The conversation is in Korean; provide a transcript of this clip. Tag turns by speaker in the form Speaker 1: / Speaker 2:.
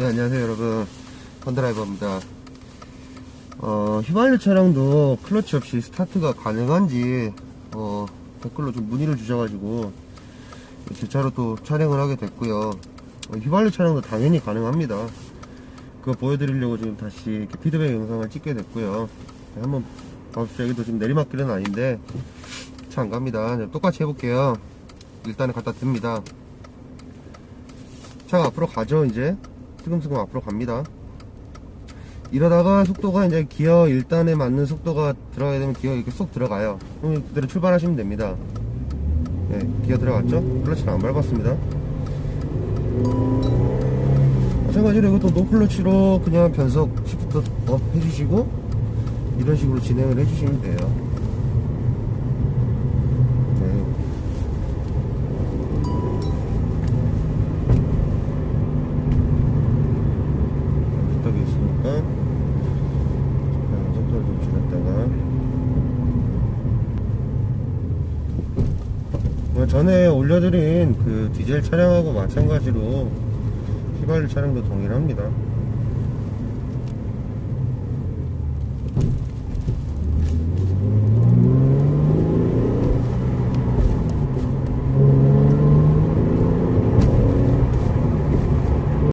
Speaker 1: 네, 안녕하세요, 여러분. 헌드라이버입니다. 어, 휘발유 차량도 클러치 없이 스타트가 가능한지, 어, 댓글로 좀 문의를 주셔가지고, 제 차로 또 촬영을 하게 됐고요. 어, 휘발유 차량도 당연히 가능합니다. 그거 보여드리려고 지금 다시 이렇게 피드백 영상을 찍게 됐고요. 네, 한번 봐주세요. 여기도 지금 내리막길은 아닌데, 차 안 갑니다. 네, 똑같이 해볼게요. 일단은 갖다 듭니다. 차가 앞으로 가죠 이제 슬금슬금 앞으로 갑니다. 이러다가 속도가 이제 기어 1단에 맞는 속도가 들어가게 되면 기어 이렇게 쏙 들어가요. 그럼 그대로 출발하시면 됩니다. 네, 기어 들어갔죠? 클러치를 안 밟았습니다. 마찬가지로 이것도 노클러치로 그냥 변속 시프트 업 해주시고 이런 식으로 진행을 해주시면 돼요 줄였다가. 어, 전에 올려드린 그 디젤 차량하고 마찬가지로 휘발유 차량도 동일합니다